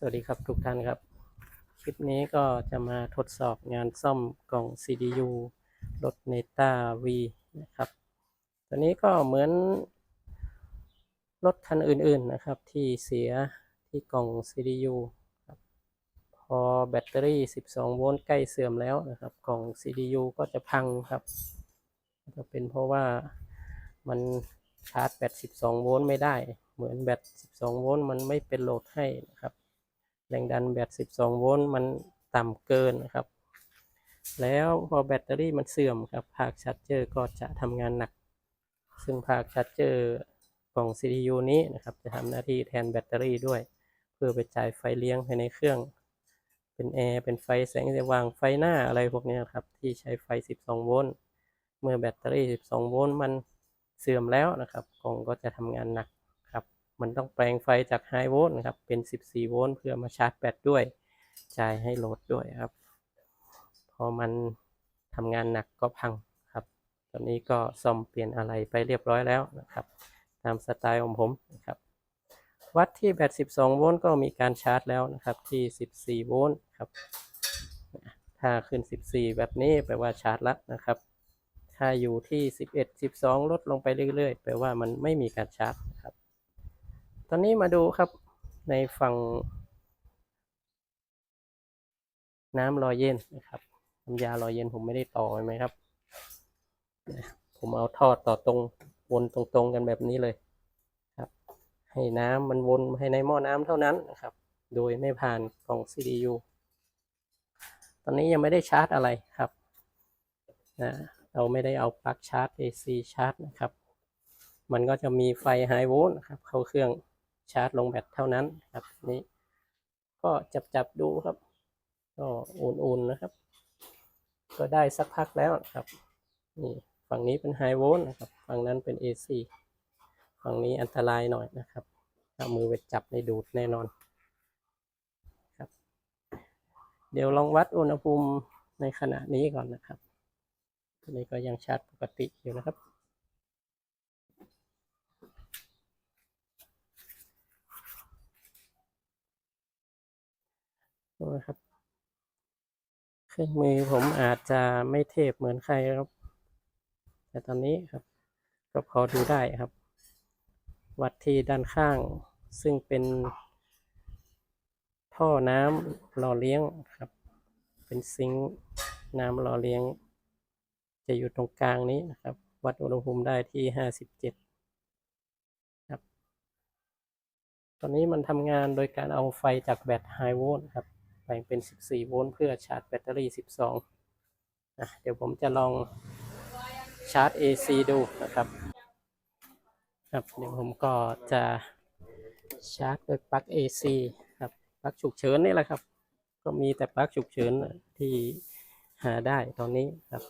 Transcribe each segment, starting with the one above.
สวัสดีครับทุกท่านครับ คลิปนี้ก็จะมาทดสอบงานซ่อมกล่อง CDU รถ Neta V นะครับตัวนี้ก็เหมือนรถคันอื่นๆนะครับ ที่เสียที่กล่อง CDU ครับพอแบตเตอรี่ 12 โวลต์ใกล้เสื่อมแล้วนะครับ กล่อง CDU ก็จะพังครับ จะเป็นเพราะว่ามันชาร์จแบต 12 โวลต์ไม่ได้ เหมือนแบต 12 โวลต์มันไม่เป็นโหลดให้นะครับ แรงดันแบต 12 โวลต์มันต่ำเกินนะครับ แล้วพอแบตเตอรี่มันเสื่อมครับภาคชาร์จเจอร์ก็จะทำงานหนัก ซึ่งภาคชาร์จเจอร์กล่อง CPU นี้นะครับ จะทำหน้าที่แทนแบตเตอรี่ด้วย เพื่อไปจ่ายไฟเลี้ยงภายในเครื่อง เป็นแอร์เป็นไฟแสงสว่างไฟหน้าอะไรพวกนี้ครับ ที่ใช้ไฟ 12 โวลต์เมื่อแบตเตอรี่ 12 โวลต์มันเสื่อมแล้วนะครับกล่องก็จะทำงานหนัก มันต้องแปลงไฟจากไฮโวลต์นะครับ เป็น 14 โวลต์เพื่อมาชาร์จแบตด้วยจ่ายให้โหลดด้วยครับ พอมันทำงานหนักก็พังครับ ตอนนี้ก็ซ่อมเปลี่ยนอะไรไปเรียบร้อยแล้วนะครับ ตามสไตล์ของผมนะครับ วัดที่แบต 12 โวลต์ก็มีการชาร์จแล้วนะครับ ที่ 14 โวลต์ครับ ถ้าขึ้น 14 แบบนี้แปลว่าชาร์จแล้วนะครับ ถ้าอยู่ที่ 11 12 ลดลงไปเรื่อยๆ แปลว่ามันไม่มีการชาร์จ ตอนนี้มาดูครับในฝั่ง น้ำรอยเย็นนะครับน้ำยารอยเย็นผมไม่ได้ต่อใช่ไหมครับ ผมเอาทอดต่อตรงวนตรงๆกันแบบนี้เลยครับ ให้น้ำมันวนให้ในหม้อน้ำเท่านั้นนะครับ โดยไม่ผ่านกล่อง CDU ตอนนี้ยังไม่ได้ชาร์จอะไรครับนะเราไม่ได้เอาปลั๊กชาร์จ AC ชาร์จนะครับ มันก็จะมีไฟไฮโวลต์นะครับ เข้าเครื่อง ชาร์จลงแบตเท่านั้นครับนี้ ก็จับจับดูครับ ก็อุ่นๆนะครับ ก็ได้สักพักแล้วครับนี่ฝั่งนี้เป็นไฮโวลต์นะครับฝั่งนั้นเป็น AC ฝั่งนี้อันตรายหน่อยนะครับเอามือไปจับในดูดแน่นอนครับ เดี๋ยวลองวัดอุณหภูมิในขณะนี้ก่อนนะครับอันนี้ก็ยังชาร์จปกติอยู่นะครับ นะครับ เครื่องมือผมอาจจะไม่เทพเหมือนใครครับ แต่ตอนนี้ครับ ก็พอดูได้ครับ วัดที่ด้านข้าง ซึ่งเป็น ท่อน้ำหล่อเลี้ยงครับ เป็นซิงค์น้ำหล่อเลี้ยง จะอยู่ตรงกลางนี้นะครับ วัดอุณหภูมิได้ที่ห้าสิบเจ็ดครับตอนนี้มันทำงานโดยการเอาไฟจากแบตไฮโวลต์ครับ แปลงเป็น 14 โวลต์เพื่อชาร์จแบตเตอรี่ 12นะเดี๋ยวผมจะลองชาร์จ AC ดูนะครับครับเดี๋ยวผมก็จะชาร์จโดยปลั๊ก AC ครับปลั๊กฉุกเฉินนี่แหละครับ ก็มีแต่ปลั๊กฉุกเฉินที่หาได้ตอนนี้ครับ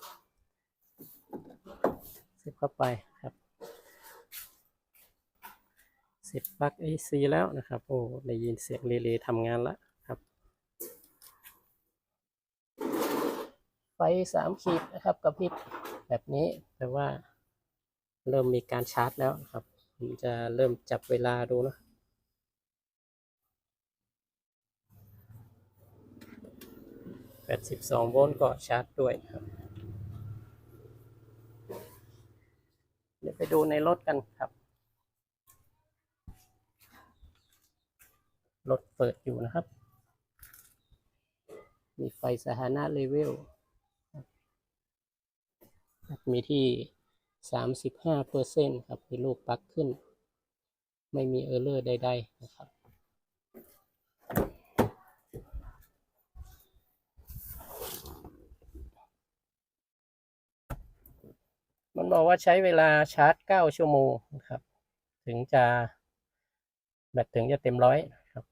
เสียบเข้าไปครับเสร็จปลั๊ก AC แล้วนะครับ โอ้ได้ยินเสียงเรเลย์ทำงานแล้วครับ ไฟสามขีดนะครับกระพริบแบบนี้แปลว่า เริ่มมีการชาร์จแล้วครับ ผมจะเริ่มจับเวลาดูนะแปดสิบสองโวลต์ก็ชาร์จด้วยครับ เดี๋ยวไปดูในรถกันครับรถเปิดอยู่นะครับ มีไฟสถานะเลเวล มีที่สามสิบห้าเปอร์เซ็นครับมีรูปปลั๊กขึ้น ไม่มีเออร์เลอร์ใด ๆ นะครับ มันบอกว่าใช้เวลาชาร์จเก้าชั่วโมงนะครับ ถึงจะแบตถึงจะเต็มร้อยนะครับ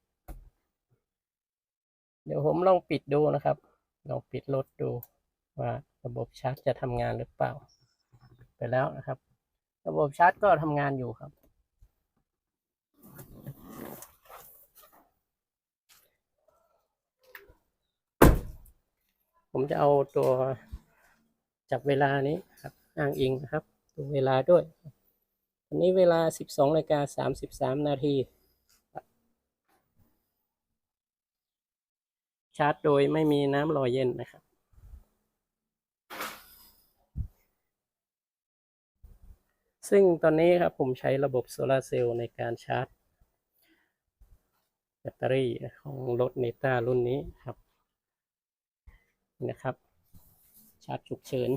เดี๋ยวผมลองปิดดูนะครับ ลองปิดรถดูว่า ระบบชาร์จจะทำงานหรือเปล่า ไปแล้วนะครับ ระบบชาร์จก็ทำงานอยู่ครับ ผมจะเอาตัวจับเวลานี้ครับอ้างอิงนะครับดูเวลาด้วยวันนี้เวลา 12นาฬิกา33 นาที ชาร์จโดยไม่มีน้ำหล่อเย็นนะครับ ซึ่งตอนนี้ครับผมใช้ระบบโซลาร์เซลล์ในการชาร์จ แบตเตอรี่ของรถเนต้ารุ่นนี้ครับนะครับ ชาร์จฉุกเฉิน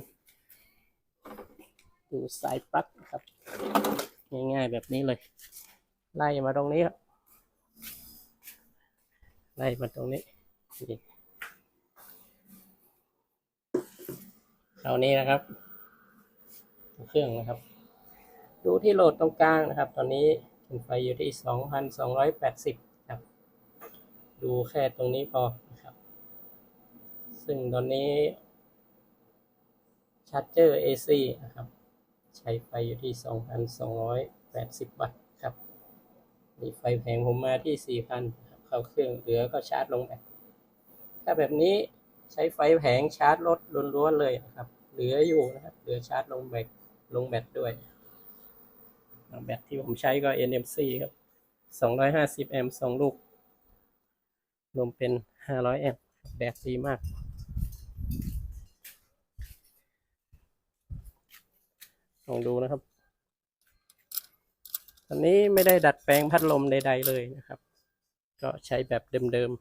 ดูสายปลั๊กครับ ง่ายๆแบบนี้เลย ไล่มาตรงนี้ครับ ไล่มาตรงนี้นี่ครานี้นะครับ เครื่องนะครับ ดูที่โหลดตรงกลางนะครับ ตอนนี้กินไฟอยู่ที่ 2,280 ครับ ดูแค่ตรงนี้พอนะครับ ซึ่งตอนนี้ชาร์จเจอร์ AC นะครับ ใช้ไฟอยู่ที่ 2,280 วัตต์ครับ มีไฟแผงผมมาที่ 4,000ครับเข้าเครื่องเหลือก็ชาร์จลงแบตถ้าแบบนี้ใช้ไฟแผงชาร์จรถล้วนๆเลยนะครับ เหลืออยู่นะครับ เหลือชาร์จลงแบตลงแบตด้วย แบตที่ผมใช้ก็ NMC ครับ 250 แอมป์สองลูก รวมเป็น 500 แอมป์แบตดีมาก ลองดูนะครับตอนนี้ไม่ได้ดัดแปลงพัดลมใด ๆ เลยนะครับ ก็ใช้แบบเดิมๆ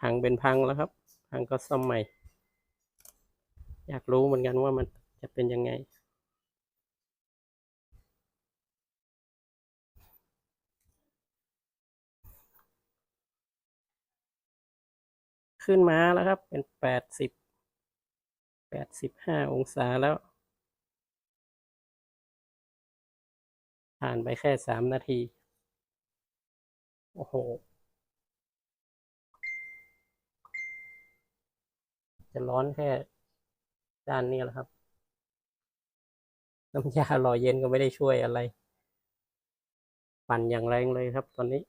พังเป็นพังแล้วครับ พังก็ซ่อมใหม่ อยากรู้เหมือนกันว่ามันจะเป็นยังไง ขึ้นมาแล้วครับ เป็นแปดสิบแปดสิบห้าองศาแล้ว ผ่านไปแค่สามนาที โอ้โห จะร้อนแค่ด้านนี้แหละครับ น้ำยาหล่อเย็นก็ไม่ได้ช่วยอะไร ปั่นอย่างแรงเลยครับตอนนี้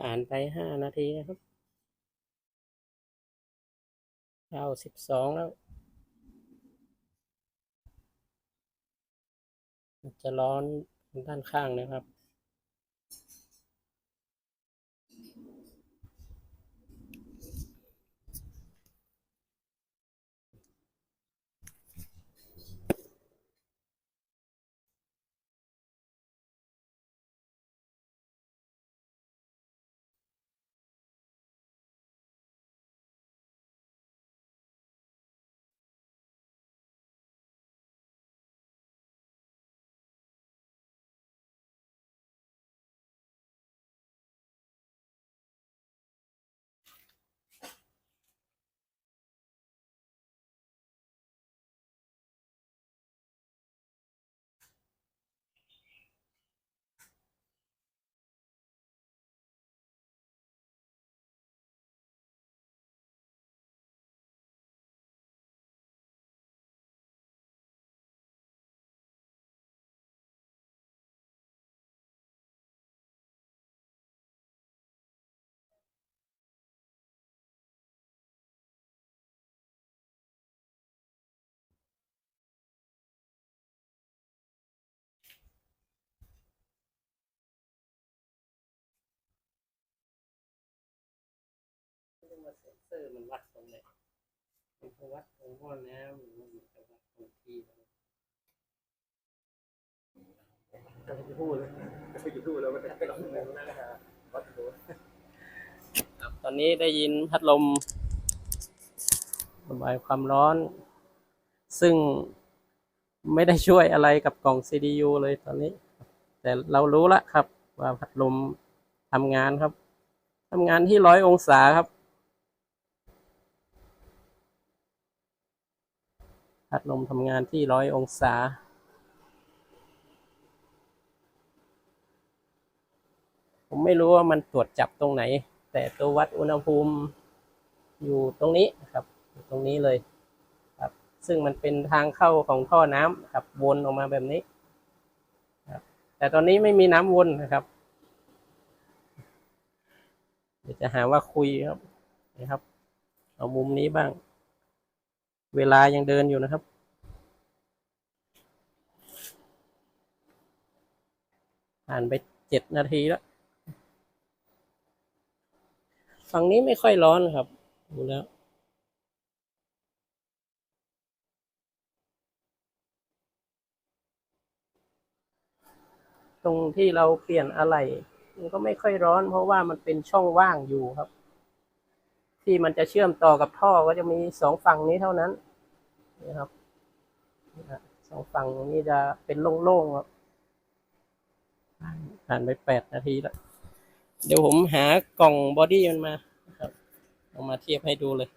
ผ่านไปห้านาทีนะครับเก้าสิบสองแล้ว จะร้อนด้านข้างนะครับ ว่าเซ็นเซอร์มันวัดตรงไหนมันวัดตรงหม้อน้ำหรือมันจะวัดตรงที่อะไรจะไปพูดเลยจะไปพูดแล้วมันจะไปลองเงินนะฮะวัดดูครับตอนนี้ได้ยินพัดลมระบายความร้อน ซึ่งไม่ได้ช่วยอะไรกับกล่อง CDU เลยตอนนี้ แต่เรารู้ละครับ ว่าพัดลมทำงานครับทำงานที่ร้อยองศาครับ พัดลมทำงานที่ร้อยองศา ผมไม่รู้ว่ามันตรวจจับตรงไหน แต่ตัววัดอุณหภูมิอยู่ตรงนี้ครับอยู่ตรงนี้เลยครับ ซึ่งมันเป็นทางเข้าของท่อน้ำครับวนออกมาแบบนี้ครับแต่ตอนนี้ไม่มีน้ำวนนะครับ เดี๋ยวจะหาว่าคุยครับนะครับ เอามุมนี้บ้าง เวลายังเดินอยู่นะครับ ผ่านไปเจ็ดนาทีแล้ว ฝั่งนี้ไม่ค่อยร้อนครับ ดูแล้วตรงที่เราเปลี่ยนอะไรมันก็ไม่ค่อยร้อน เพราะว่ามันเป็นช่องว่างอยู่ครับ ที่มันจะเชื่อมต่อกับท่อก็จะมีสองฝั่งนี้เท่านั้นนะครับสองฝั่งนี้จะเป็นโล่งๆครับผ่านผ่านไปแปดนาทีแล้ว เดี๋ยวผมหากล่องบอดี้มันมาครับเอามาเทียบให้ดูเลย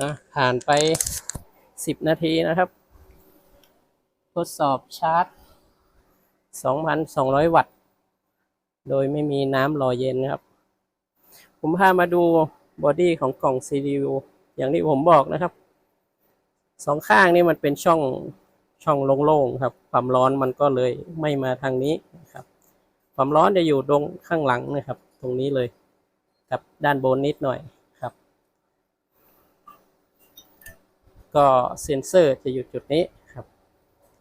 อะผ่านไปสิบนาทีนะครับ ทดสอบชาร์จสองพันสองร้อยวัตต์ โดยไม่มีน้ำรอเย็นนะครับ ผมพามาดูบอดี้ของกล่อง CPU อย่างที่ผมบอกนะครับ สองข้างนี่มันเป็นช่องช่องโล่งๆครับ ความร้อนมันก็เลยไม่มาทางนี้นะครับ ความร้อนจะอยู่ตรงข้างหลังนะครับ ตรงนี้เลย กับด้านบนนิดหน่อยครับ ก็เซ็นเซอร์จะอยู่จุดนี้ครับ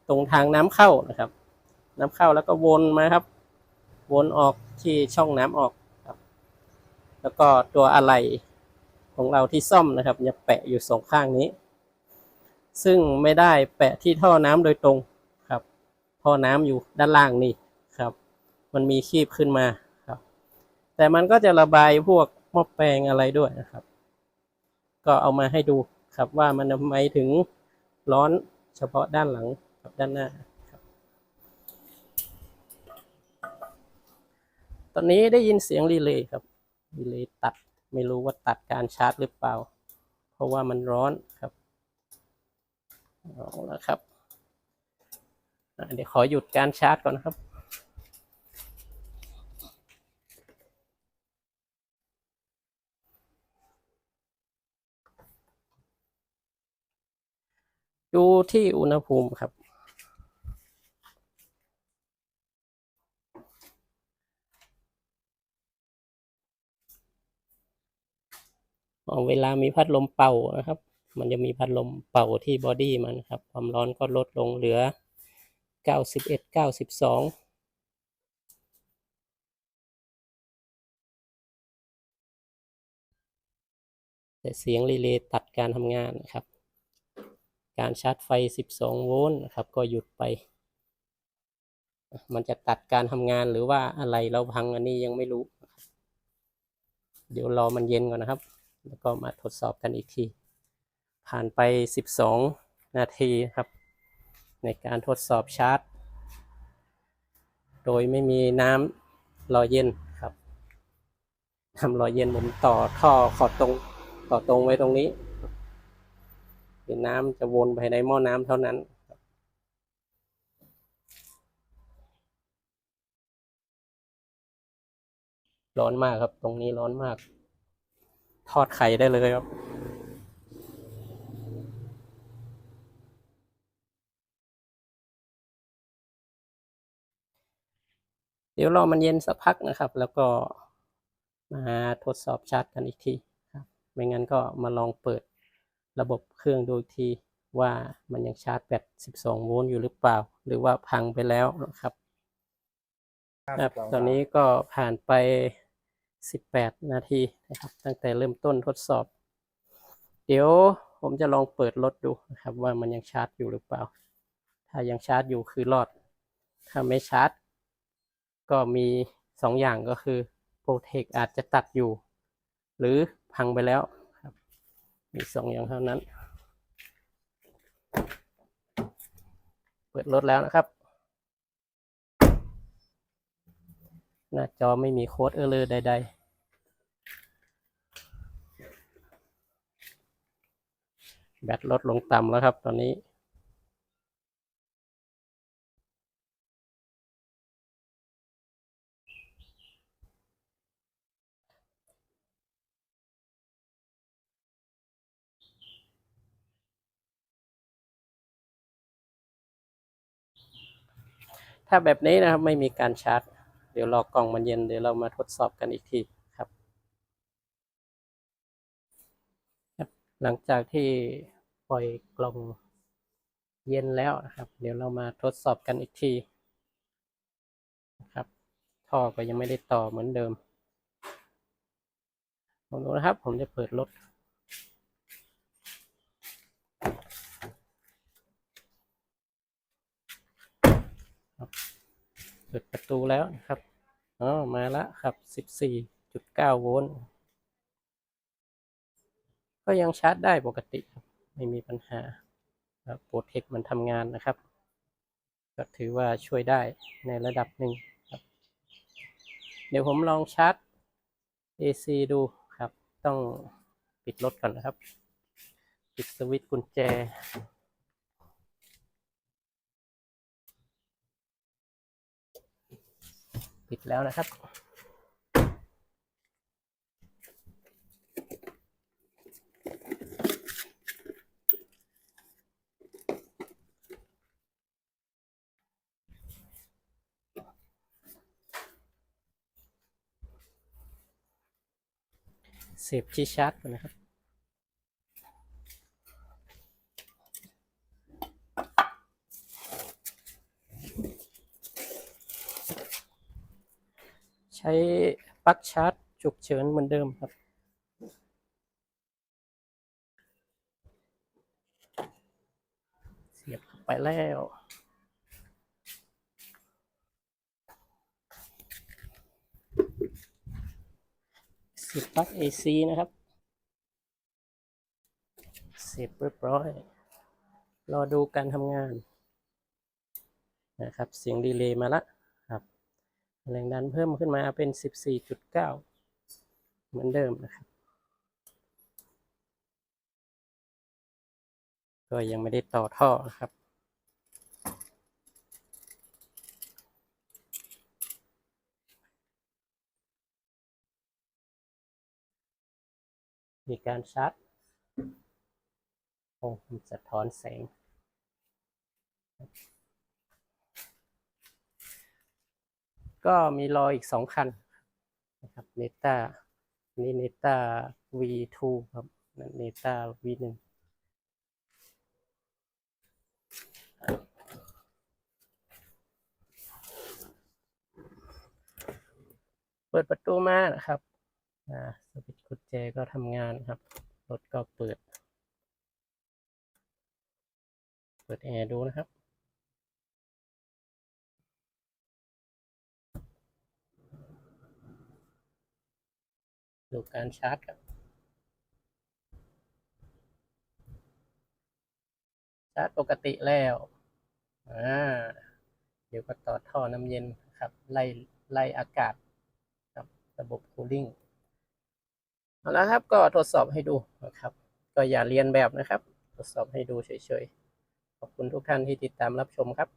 ตรงทางน้ำเข้านะครับ น้ำเข้าแล้วก็วนมาครับ วนออกที่ช่องน้ำออกครับ แล้วก็ตัวอะไหล่ของเราที่ซ่อมนะครับจะแปะอยู่สองข้างนี้ ซึ่งไม่ได้แปะที่ท่อน้ำโดยตรงครับ ท่อน้ำอยู่ด้านล่างนี่ครับ มันมีคีบขึ้นมาครับ แต่มันก็จะระบายพวกหม้อแปลงอะไรด้วยนะครับ ก็เอามาให้ดู ครับว่ามันทำไมถึงร้อนเฉพาะด้านหลังกับด้านหน้าครับ ตอนนี้ได้ยินเสียงรีเลย์ครับรีเลย์ตัดไม่รู้ว่าตัดการชาร์จหรือเปล่า เพราะว่ามันร้อนครับเอาละครับเดี๋ยวขอหยุดการชาร์จก่อนครับ ดูที่อุณหภูมิครับอ๋อเวลามีพัดลมเป่านะครับ มันจะมีพัดลมเป่าที่บอดี้มันครับ ความร้อนก็ลดลงเหลือ 91 92แต่เสียงรีเลย์ตัดการทำงานนะครับ การชาร์จไฟ 12 โวลต์นะครับ ก็หยุดไป มันจะตัดการทำงานหรือว่าอะไรเราพังอันนี้ยังไม่รู้ เดี๋ยวรอมันเย็นก่อนนะครับ แล้วก็มาทดสอบกันอีกที ผ่านไป 12 นาทีครับ ในการทดสอบชาร์จ โดยไม่มีน้ำรอเย็นครับน้ำรอเย็นผมต่อท่อขอดตรงต่อตรงไว้ตรงนี้ คือน้ำจะวนภายในหม้อน้ำเท่านั้นร้อนมากครับ ตรงนี้ร้อนมาก ทอดไข่ได้เลยครับ เดี๋ยวรอมันเย็นสักพักนะครับ แล้วก็มาทดสอบชาร์จกันอีกทีครับ ไม่งั้นก็มาลองเปิด ระบบเครื่องดูอีกทีว่ามันยังชาร์จแบต 12 โวลต์อยู่หรือเปล่า หรือว่าพังไปแล้วนะครับครับตอนนี้ก็ผ่านไป 18 นาทีนะครับ ตั้งแต่เริ่มต้นทดสอบ เดี๋ยวผมจะลองเปิดรถดูนะครับ ว่ามันยังชาร์จอยู่หรือเปล่า ถ้ายังชาร์จอยู่คือรอด ถ้าไม่ชาร์จ ก็มีสองอย่างก็คือโปรเทคอาจจะตัดอยู่ หรือพังไปแล้วครับ มีสองอย่างเท่านั้น เปิดรถแล้วนะครับ หน้าจอไม่มีโค้ดเออเลอร์ใด ๆแบตลดลงต่ำแล้วครับ ตอนนี้ ถ้าแบบนี้นะครับไม่มีการชาร์จ เดี๋ยวรอกล่องมันเย็นเดี๋ยวเรามาทดสอบกันอีกทีครับ หลังจากที่ปล่อยกล่องเย็นแล้วนะครับ เดี๋ยวเรามาทดสอบกันอีกทีนะครับท่อก็ยังไม่ได้ต่อเหมือนเดิมลองดูนะครับ ผมจะเปิดรถ เปิดประตูแล้วนะครับอ๋อมาแล้วครับ14.9โวลต์ก็ยังชาร์จได้ปกติครับ ไม่มีปัญหาโปรเทคมันทำงานนะครับ ก็ถือว่าช่วยได้ในระดับหนึ่งครับ เดี๋ยวผมลองชาร์จ AC ดูครับ ต้องปิดรถก่อนนะครับ ปิดสวิตช์กุญแจ ปิดแล้วนะครับ เสียบที่ชาร์จนะครับ ช้ปลั๊กชาร์จฉุกเฉินเหมือนเดิมครับ เสียบไปแล้วปิดปลั๊ก AC นะครับ เสร็จเรียบร้อย รอดูการทำงานนะครับ เสียงดีเลย์มาละ แรงดันเพิ่มขึ้นมาเป็น 14.9 เหมือนเดิมนะครับ ก็ยังไม่ได้ต่อท่อนะครับ มีการชาร์จโอ้สะท้อนแสง ก็มีรออีกสองคันนะครับเนต้านี่เนต้า V2 ครับนั่นเนต้า V1 เปิดประตูมานะครับสวิตช์กุญแจก็ทำงานครับ รถก็เปิด เปิดแอร์ดูนะครับ ดูการชาร์จครับชาร์จปกติแล้วอ่าเดี๋ยวก็ต่อท่อน้ำเย็นครับ ไล่ไล่อากาศครับระบบคูลิ่งเอาละครับก็ทดสอบให้ดูนะครับ ก็อย่าเรียนแบบนะครับ ทดสอบให้ดูเฉยๆ ขอบคุณทุกท่านที่ติดตามรับชมครับ